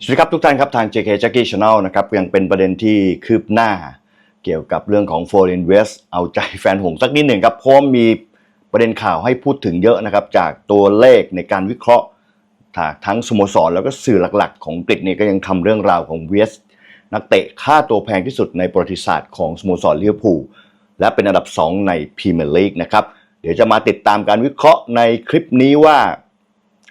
สวัสดีครับทุกท่านครับทาง JK Jackie Channel นะครับยังเป็นประเด็นที่คืบหน้า เกี่ยวกับเรื่องของ Foreign West เอาใจแฟนหงส์สักนิดหนึ่งครับเพราะมีประเด็นข่าวให้พูดถึงเยอะนะครับ จากตัวเลขในการวิเคราะห์ทั้งสโมสรแล้วก็สื่อหลักๆ ของอังกฤษเนี่ยก็ยังทำเรื่องราวของเวสนักเตะค่าตัวแพงที่สุดในประวัติศาสตร์ของสโมสรลิเวอร์พูและเป็นอันดับ 2 ในพรีเมียร์ลีกนะครับเดี๋ยวจะมาติดตามการวิเคราะห์ในคลิปนี้ว่า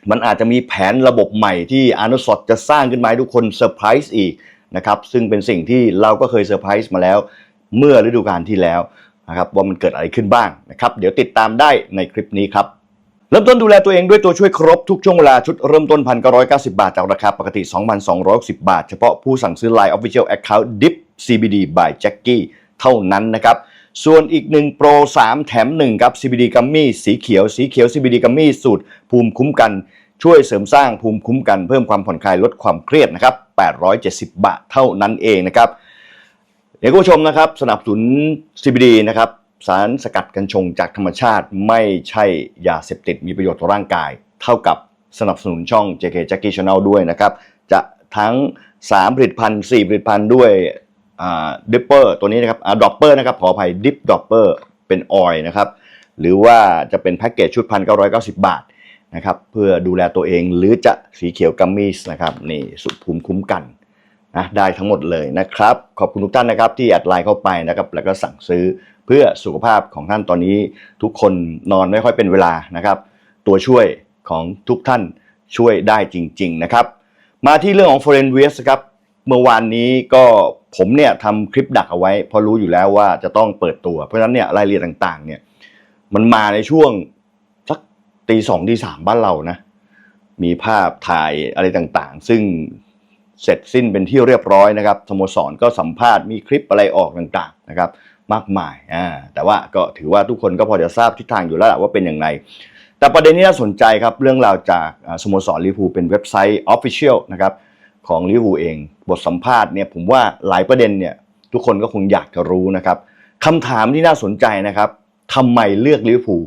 มันอาจจะมีแผนระบบใหม่ที่อาร์โนสดจะสร้างขึ้นมาให้ทุกคนเซอร์ไพรส์อีกนะครับซึ่งเป็นสิ่งที่เราก็เคยเซอร์ไพรส์มาแล้ว เมื่อฤดูกาลที่แล้วนะครับว่ามันเกิดอะไรขึ้นบ้างนะครับเดี๋ยวติดตามได้ในคลิปนี้ครับเริ่มต้นดูแลตัวเองด้วยตัวช่วยครบทุกช่วงเวลาชุดเริ่มต้น 1,990 บาท จากราคาปกติ 2,260บาท เฉพาะผู้สั่งซื้อ Line Official Account Dip CBD by Jackie เท่านั้นนะครับ ส่วนอีกหนึ่งโปร 3 แถม 1 ครับ CBD กัมมี่สีเขียวสีเขียว CBD กัมมี่สูตร ภูมิคุ้มกัน ช่วยเสริมสร้างภูมิคุ้มกันเพิ่มความผ่อนคลายลดความเครียดนะครับ 870 บาทเท่านั้นเองนะครับเดี๋ยวคุณผู้ชมนะครับสนับสนุน CBD นะครับสารสกัดกัญชงจากธรรมชาติไม่ใช่ยาเสพติดมีประโยชน์ต่อร่างกาย เท่ากับสนับสนุนช่อง JK Jackie Channel ด้วยนะครับ จะทั้ง 3 ผลิตภัณฑ์ 4 ผลิตภัณฑ์ด้วย ดิปเปอร์ตัวนี้นะครับดอปเปอร์นะครับขออภัยดิปดอปเปอร์เป็นออยล์นะครับหรือว่าจะเป็นแพ็กเกจชุด1,990บาทนะครับเพื่อดูแลตัวเองหรือจะสีเขียวกัมมี่นะครับนี่สุดภูมิคุ้มกันนะได้ทั้งหมดเลยนะครับ ขอบคุณทุกท่านนะครับที่แอดไลน์เข้าไปนะครับแล้วก็สั่งซื้อเพื่อสุขภาพของท่านตอนนี้ทุกคนนอนไม่ค่อยเป็นเวลานะครับ ตัวช่วยของทุกท่านช่วยได้จริง ๆ นะครับ มาที่เรื่องของ Foreign w e s ครับเมื่อวานนี้ก็ ผมเนี่ยทำคลิปดักเอาไว้เพราะรู้อยู่แล้วว่าจะต้องเปิดตัว เพราะฉะนั้นเนี่ยรายละเอียดต่างๆ เนี่ย มันมาในช่วงสักตีสองตีสามบ้านเรานะ มีภาพถ่ายอะไรต่างๆ ซึ่งเสร็จสิ้นเป็นที่เรียบร้อยนะครับสโมสรก็สัมภาษณ์มีคลิปอะไรออกต่างๆนะครับ มากมายอ่าแต่ว่าก็ถือว่าทุกคนก็พอจะทราบทิศทางอยู่แล้วว่าเป็นอย่างไรแต่ประเด็นที่น่าสนใจครับเรื่องราวจากสโมสรลิเวอร์พูลเป็นเว็บไซต์ Official นะครับ ของลิเวอร์พูลเอง บทสัมภาษณ์เนี่ยผมว่าหลายประเด็นเนี่ยทุกคนก็คงอยากจะรู้นะครับคำถามที่น่าสนใจนะครับทำไมเลือกลิเวอร์พูล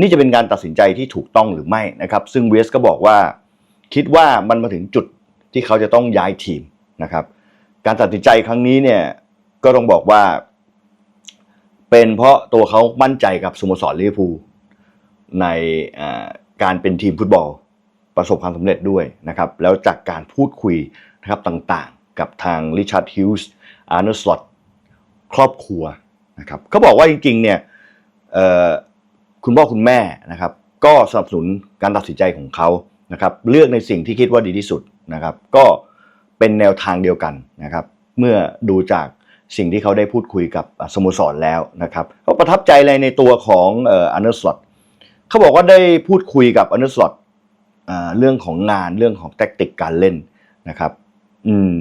นี่จะเป็นการตัดสินใจที่ถูกต้องหรือไม่นะครับ ซึ่งเวสก็บอกว่า คิดว่ามันมาถึงจุดที่เขาจะต้องย้ายทีมนะครับ การตัดสินใจครั้งนี้เนี่ยก็ต้องบอกว่า เป็นเพราะตัวเขามั่นใจกับสโมสรลิเวอร์พูลในการเป็นทีมฟุตบอล ประสบความสำเร็จด้วยนะครับแล้วจากการพูดคุยนะครับต่างๆ กับทางริชาร์ดฮิลส์อาร์เนสลอตครอบครัวนะครับเขาบอกว่าจริงๆเนี่ยคุณพ่อคุณแม่นะครับก็สนับสนุนการตัดสินใจของเขานะครับเลือกในสิ่งที่คิดว่าดีที่สุดนะครับ ก็เป็นแนวทางเดียวกันนะครับ เมื่อดูจากสิ่งที่เขาได้พูดคุยกับสโมสรแล้วนะครับเขาประทับใจอะไรในตัวของเอ่ออาร์สลอตเขาบอกว่าได้พูดคุยกับอาร์สลอต เรื่องของงานเรื่องของแทคติกการเล่นนะครับ อืม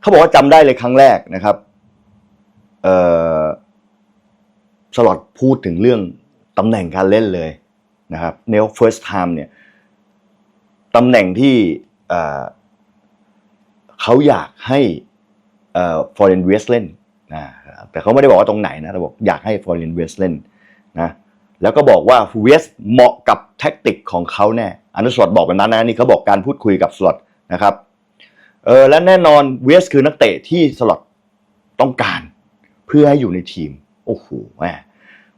เขาบอกว่าจำได้เลยครั้งแรกนะครับ เอ่อสลอตพูดถึงเรื่องตำแหน่งการเล่นเลยนะครับเนล first time เนี่ยตำแหน่งที่เออเขาอยากให้เอ่อ foreign west เล่นนะแต่เขาไม่ได้บอกว่าตรงไหนนะแต่บอกอยากให้ foreign west เล่นนะ แล้วก็บอกว่าเวสเหมาะกับแท็กติกของเขาแน่อันนี้สลอตบอกแบบนั้นนะนี่เขาบอกการพูดคุยกับสลอตนะครับเออและแน่นอนเวสคือนักเตะที่สลอตต้องการเพื่อให้อยู่ในทีม โอ้โหแหม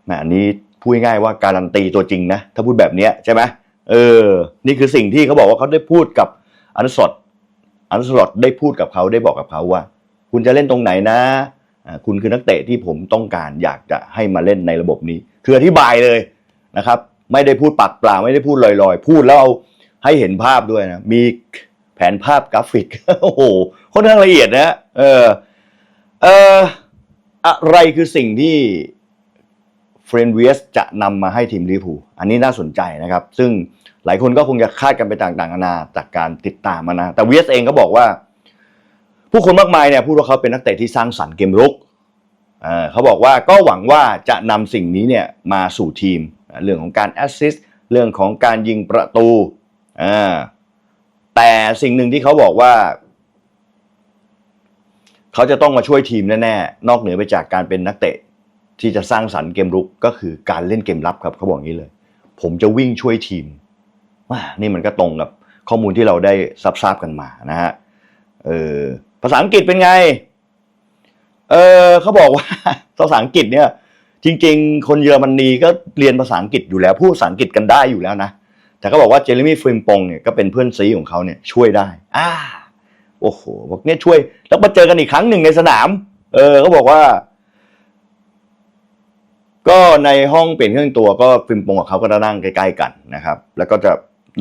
แหมอันนี้พูดง่ายว่าการันตีตัวจริงนะ ถ้าพูดแบบนี้ใช่ไหมเออ นี่คือสิ่งที่เขาบอกว่าเขาได้พูดกับอันสลอตอันสลอตได้พูดกับเขาได้บอกกับเขาว่า คุณจะเล่นตรงไหนนะคุณคือนักเตะที่ผมต้องการอยากจะให้มาเล่นในระบบนี้ คืออธิบายเลยนะครับ ไม่ได้พูดปากเปล่าไม่ได้พูดลอยๆ พูดแล้วเอาให้เห็นภาพด้วยนะ มีแผนภาพกราฟิก โอ้โหค่อนข้างละเอียดนะเออเอออะไรคือสิ่งที่เฟรนเวสจะนำมาให้ทีมลิเวอร์พูลอันนี้น่าสนใจนะครับ ซึ่งหลายคนก็คงจะคาดกันไปต่างๆนานาจากการติดตามมานะ แต่เวสเองก็บอกว่า ผู้คนมากมายเนี่ยพูดว่าเขาเป็นนักเตะที่สร้างสรรค์เกมรุก เขาบอกว่าก็หวังว่าจะนำสิ่งนี้เนี่ยมาสู่ทีมเรื่องของการแอสซิสต์เรื่องของการยิงประตูแต่สิ่งหนึ่งที่เขาบอกว่า เขาจะต้องมาช่วยทีมแน่ๆนอกเหนือไปจากการเป็นนักเตะ ที่จะสร้างสรรค์เกมรุกก็คือการเล่นเกมรับครับเขาบอกอย่างนี้เลย ผมจะวิ่งช่วยทีมว่านี่มันก็ตรงกับข้อมูลที่เราได้ทราบกันมานะฮะเออภาษาอังกฤษเป็นไง เออเขาบอกว่า ภาษาอังกฤษเนี่ย จริง ๆ คนเยอรมนีก็เรียนภาษาอังกฤษอยู่แล้วพูดภาษาอังกฤษกันได้อยู่แล้วนะแต่เขาบอกว่าเจเรมี่ฟริมปงเนี่ยก็เป็นเพื่อนซีของเขาเนี่ยช่วยได้ อ่า โอ้โหบอกเนี่ยช่วย แล้วมาเจอกันอีกครั้งหนึ่งในสนาม เออเขาบอกว่า ก็ในห้องเปลี่ยนเครื่องตัวก็ฟิล์มปงกับเขาก็จะนั่งใกล้ๆกันนะครับ แล้วก็จะ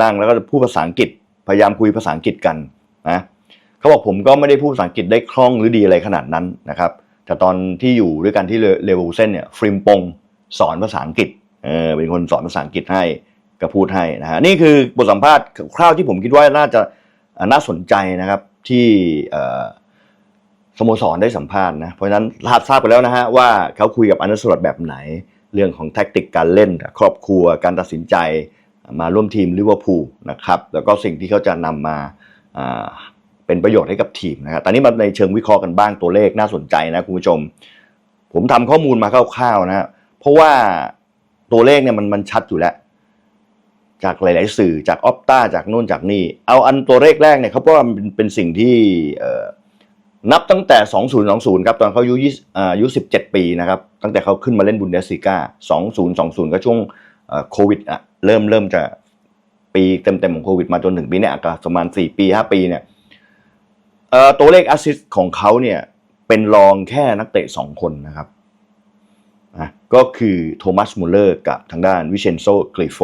นั่งแล้วก็จะพูดภาษาอังกฤษพยายามคุยภาษาอังกฤษกันนะ เขาบอกผมก็ไม่ได้พูดภาษาอังกฤษได้คล่องหรือดีอะไรขนาดนั้นนะครับแต่ตอนที่อยู่ด้วยกันที่เลเวลเซนเนี่ยฟริมปงสอนภาษาอังกฤษเออเป็นคนสอนภาษาอังกฤษให้ก็พูดให้นะฮะนี่คือบทสัมภาษณ์คร่าวที่ผมคิดว่าน่าจะน่าสนใจนะครับที่สโมสรได้สัมภาษณ์นะเพราะฉะนั้นทราบทราบไปแล้วนะฮะว่าเขาคุยกับอันเดอร์สลอตแบบไหน เรื่องของแท็กติกการเล่น ครอบครัวการตัดสินใจมาร่วมทีมลิเวอร์พูลนะครับแล้วก็สิ่งที่เขาจะนำมาอ่า เป็นประโยชน์ให้กับทีมนะครับตอนนี้มาในเชิงวิเคราะห์กันบ้างตัวเลขน่าสนใจนะคุณผู้ชม ผมทำข้อมูลมาคร่าวๆนะเพราะว่าตัวเลขเนี่ยมันมันชัดอยู่แล้ว จากหลาย ๆ สื่อจากออปต้าจากโน่นจากนี่ เอาอันตัวเลขแรกเนี่ยเขาบอกว่ามันเป็นเป็นสิ่งที่นับตั้งแต่ 2020 ครับ ตอนเขาอายุอายุ 17 ปีนะครับ ตั้งแต่เขาขึ้นมาเล่นบุนเดสซิก้า 2020 ก็ช่วงโควิดอะเริ่มเริ่มจะปีเต็ม ๆ ของโควิดมาจนถึงปีเนี้ยก็ประมาณ 4 ปี 5 ปีเนี่ย เอ่อตัวเลขแอสซิสต์ของเขาเนี่ยเป็นรองแค่นักเตะ 2 คนนะครับอะก็คือโทมัสมูลเลอร์กับทางด้านวิเชนโซกริโฟ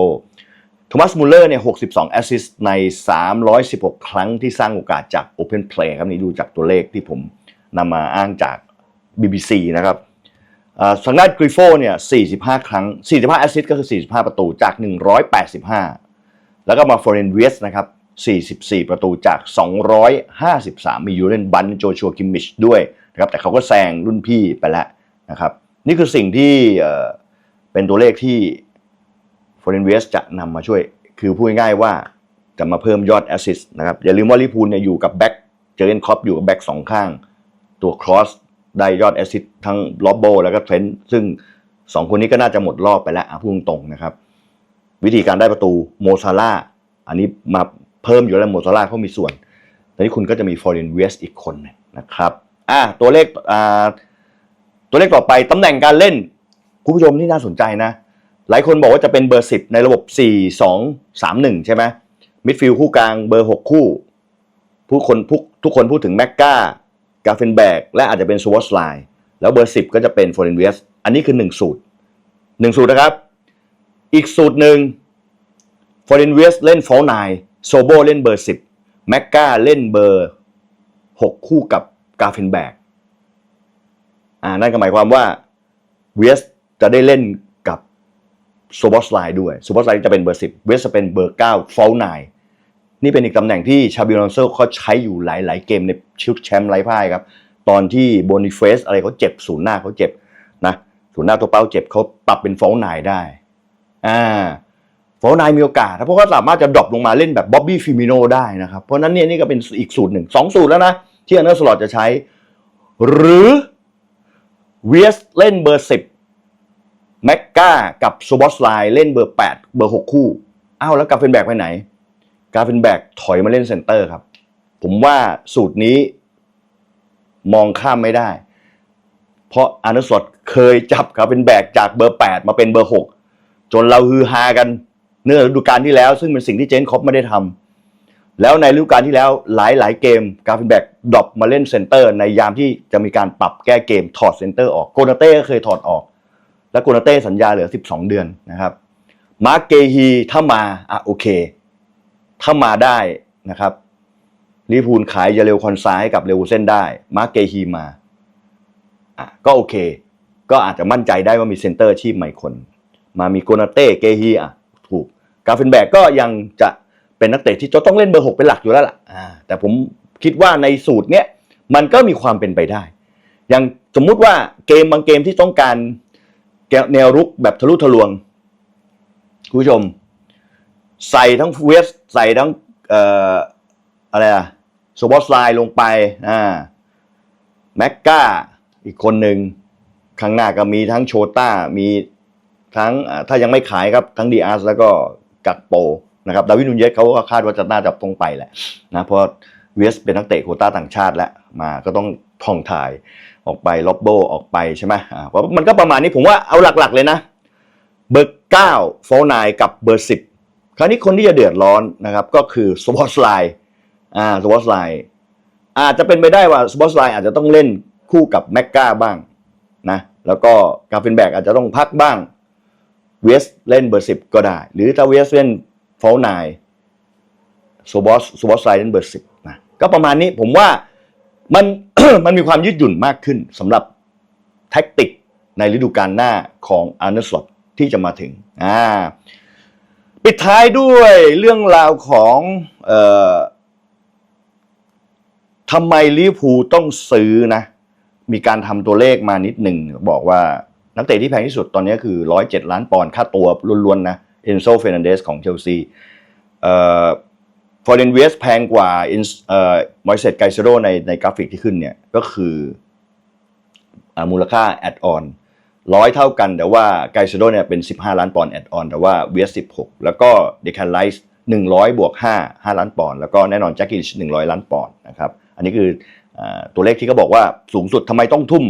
โทมัสมูลเลอร์เนี่ย 62 แอสซิสต์ใน 316 ครั้งที่สร้างโอกาสจาก Open Play ครับนี่ดูจากตัวเลขที่ผมนำมาอ้างจาก BBC นะครับทางด้านกริโฟเนี่ย 45 ครั้ง 45 แอสซิสต์ก็คือ 45 ประตูจาก 185 แล้วก็มาฟอร์เรนเวสนะครับ 44 ประตูจาก 253 มียูเรนบันโจชัวคิมมิชด้วยนะครับแต่เขาก็แซงรุ่นพี่ไปแล้วนะครับนี่คือสิ่งที่เป็นตัวเลขที่ฟอร์เรนเวสจะนำมาช่วย คือพูดง่ายว่าจะมาเพิ่มยอดแอสซิสต์นะครับอย่าลืมว่าลิพูลเนี่ยอยู่กับแบ็กเจอร์เกนคอปอยู่กับแบ็กสองข้าง ตัวครอสได้ยอดแอสซิสต์ทั้งล็อบโบแล้วก็เทรนต์ซึ่งสองคนนี้ก็น่าจะหมดรอบไปแล้วพูดตรงนะครับ วิธีการได้ประตูโมซาร่าอันนี้มา เพิ่มอยู่แล้วโมซาร่าห์เขามีส่วนตอนนี้คุณก็จะมีฟอร์เรนเวสอีกคนนะครับอะตัวเลขอ่าตัวเลขต่อไปตำแหน่งการเล่นคุณผู้ชมนี่น่าสนใจนะ หลายคนบอกว่าจะเป็นเบอร์ 10 ในระบบ 4 2 3 1 ใช่ไหมมิดฟิลด์คู่กลางเบอร์ 6 คู่ ผู้คนทุกทุกคนพูดถึงแม็กกากาเฟนแบกและอาจจะเป็นสวอตไลน์แล้วเบอร์ 10 ก็จะเป็นฟอร์เรนเวสอันนี้คือ 1 สูตร 1 สูตรนะครับ อีกสูตรหนึ่งฟอร์เรนเวสเล่นโฟลไน โซโบเล่นเบอร์ 10 แม็กกาเล่นเบอร์ 6 คู่กับกาเฟนแบกอ่านั่นก็หมายความว่าเวสจะได้เล่นกับโซบอสไลน์ด้วยโซบอสไลน์จะเป็นเบอร์ 10 เวสจะเป็นเบอร์ 9 ฟอลไนนี่เป็นอีกตำแหน่งที่ชาบิลอนโซเขาใช้อยู่หลาย ๆ เกมในชุดแชมป์ไร้พ่ายครับ ตอนที่โบนิเฟสอะไรเขาเจ็บศูนย์หน้าเขาเจ็บนะศูนย์หน้าตัวเป้าเจ็บเขาปรับเป็นฟอลไนได้อ่า ฟอลไนมีโอกาสนะเพราะเขาสามารถจะดรอปลงมาเล่นแบบบ๊อบบี้ฟิมิโนได้นะครับ เพราะนั้นเนี่ยนี่ก็เป็นอีกสูตรหนึ่งสองสูตรแล้วนะ ที่อันเดอร์สลอตจะใช้ หรือเวสเล่นเบอร์10แม็กกากับโซบอสไลน์เล่นเบอร์8เบอร์6คู่อ้าวแล้วกาเฟนแบกไปไหน กาเฟนแบกถอยมาเล่นเซนเตอร์ครับ ผมว่าสูตรนี้มองข้ามไม่ได้ เพราะอานุสดเคยจับกาเฟนแบกจากเบอร์8มาเป็นเบอร์6จนเราฮือฮากัน เนื่อฤดูกาลที่แล้ว ซึ่งเป็นสิ่งที่เจนคอปไม่ได้ทำแล้วในฤดูกาลที่แล้วหลายหลายๆเกมกาเฟนแบกดรอปมาเล่นเซนเตอร์ ในยามที่จะมีการปรับแก้เกมถอดเซนเตอร์ออกโกนาเต้ก็เคยถอดออก แล้วโกนาเต้สัญญาเหลือ 12 เดือนนะครับมาร์กเกฮีถ้ามาอะโอเค ถ้ามาได้นะครับลิพูลขายยาเร็วคอนซ้ายกับเรวเซนได้ มาร์กเกฮีมาอะก็โอเค ก็อาจจะมั่นใจได้ว่ามีเซนเตอร์ชีพใหม่คน มามีโกนาเต้เกฮีอะ กาเฟนแบกก็ยังจะเป็นนักเตะที่จะต้องเล่นเบอร์หกเป็นหลักอยู่แล้วล่ะอ่าแต่ผมคิดว่าในสูตรเนี้ยมันก็มีความเป็นไปได้ อย่างสมมุติว่าเกมบางเกมที่ต้องการแนวรุกแบบทะลุทะลวงคุณผู้ชม ใส่ทั้งเวสใส่ทั้งเอ่ออะไรอะโซบอสไลน์ลงไปอ่าแม็กกาอีกคนหนึ่งข้างหน้าก็มีทั้งโชต้ามีทั้งถ้ายังไม่ขายครับทั้งดีอาร์สแล้วก็ กักโปนะครับดาวินูนเยสเขาก็คาดว่าจะน่าจะตรงไปแหละนะเพราะเวสเป็นนักเตะโคต้าต่างชาติแล้วมาก็ต้องท่องถ่ายออกไปล็อบโบออกไปใช่ไหมอ่าเพราะมันก็ประมาณนี้ผมว่าเอาหลักๆเลยนะ เบอร์เก้าโฟนายกับเบอร์สิบคราวนี้คนที่จะเดือดร้อนนะครับ ก็คือสปอตไลน์อ่าสปอตไลน์อาจจะเป็นไปได้ว่าสปอตไลน์อาจจะต้องเล่นคู่กับแม็กกาบ้างนะแล้วก็กาเฟนแบกอาจจะต้องพักบ้าง เวสเล่นเบอร์สิบก็ได้ หรือถ้าเวสเล่นโฟนายสปอร์ตสปอร์ตไลน์เล่นเบอร์สิบนะก็ประมาณนี้ผมว่ามัน มันมีความยืดหยุ่นมากขึ้นสำหรับแท็กติกในฤดูกาลหน้าของอาร์เนสลอตที่จะมาถึงอ่าปิดท้ายด้วยเรื่องราวของเอ่อทำไมลิเวอร์พูลต้องซื้อนะ มีการทำตัวเลขมานิดหนึ่งบอกว่า นักเตะที่แพงที่สุดตอนนี้คือ 107 ล้านปอนด์ค่าตัวล้วนๆนะเอนโซเฟรนันเดสของเชลซีเอ่อฟอร์เรนเวสแพงกว่าเอ่อมอยเซตไกเซโรในในกราฟิกที่ขึ้นเนี่ยก็คืออมูลค่าแอดออนร้อยเท่ากันแต่ว่าไกเซโรเนี่ยเป็น 15 ล้านปอนด์แอดออนแต่ว่าเวส16 แล้วก็เดคันไลส์100 บวก 5 5 ล้านปอนด์แล้วก็แน่นอนแจ็คกิช100 ล้านปอนด์นะครับ อันนี้คืออตัวเลขที่เขาบอกว่าสูงสุดทำไมต้องทุ่ม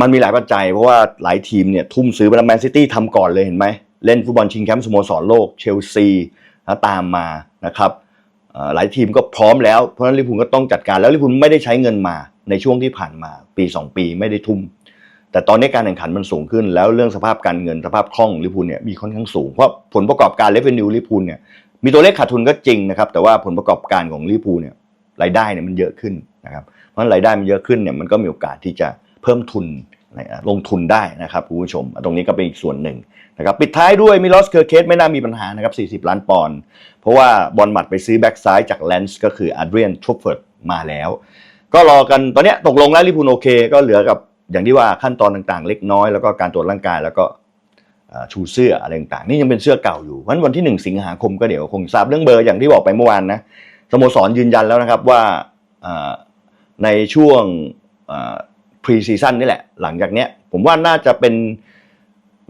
มันมีหลายปัจจัยเพราะว่าหลายทีมเนี่ยทุ่มซื้อไปแล้วแมนซิตี้ทำก่อนเลยเห็นไหม เล่นฟุตบอลชิงแชมป์สโมสรโลกเชลซีนะตามมานะครับหลายทีมก็พร้อมแล้วเพราะฉะนั้นลิพูลก็ต้องจัดการแล้วลิพูลไม่ได้ใช้เงินมาในช่วงที่ผ่านมาปี 2 ปีไม่ได้ทุ่ม แต่ตอนนี้การแข่งขันมันสูงขึ้น แล้วเรื่องสภาพการเงินสภาพคล่องลิพูลเนี่ยมีค่อนข้างสูงเพราะผลประกอบการเลเวนิวลิเวอร์พูลเนี่ยมีตัวเลขขาดทุนก็จริงนะครับแต่ว่าผลประกอบการของลิพูลเนี่ยรายได้เนี่ยมันเยอะขึ้นนะครับเพราะฉะนั้นรายได้มันเยอะขึ้นเนี่ยมันก็มีโอกาสที่จะ เพิ่มทุนลงทุนได้นะครับคุณผู้ชม ตรงนี้ก็เป็นอีกส่วนหนึ่งนะครับปิดท้ายด้วยมิลอสเคอร์เคสไม่น่ามีปัญหานะครับ40 ล้านปอนด์เพราะว่าบอลหมัดไปซื้อแบ็กซ้ายจากแลนส์ก็คืออัดเรียนทรูเฟิร์ดมาแล้ว ก็รอกันตอนนี้ตกลงแล้วลิพูลโอเค ก็เหลือกับอย่างที่ว่าขั้นตอนต่างๆ เล็กน้อยแล้วก็การตรวจร่างกายแล้วก็ชูเสื้ออะไรต่างๆ นี่ยังเป็นเสื้อเก่าอยู่เพราะฉะนั้นวันที่ 1 สิงหาคมก็เดี๋ยวคงทราบเรื่องเบอร์อย่างที่บอกไปเมื่อวานนะสโมสรยืนยันแล้วนะครับว่าในช่วง พรีซีซั่นนี่แหละ หลังจากเนี้ย ผมว่าน่าจะเป็น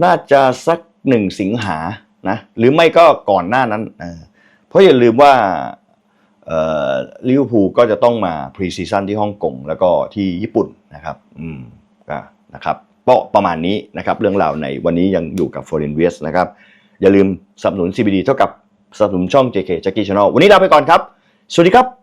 น่าจะสักหนึ่งสิงหานะหรือไม่ก็ก่อนหน้านั้นเพราะอย่าลืมว่าลิเวอร์พูลก็จะต้องมาพรีซีซั่นที่ฮ่องกงแล้วก็ที่ญี่ปุ่นนะครับ อืมก็นะครับก็ประมาณนี้นะครับ เรื่องราวในวันนี้ยังอยู่กับ Foreign West นะครับ อย่าลืมสนับสนุน CBD เท่ากับสนับสนุนช่อง JK Jackie Channel วันนี้ลาไปก่อนครับ สวัสดีครับ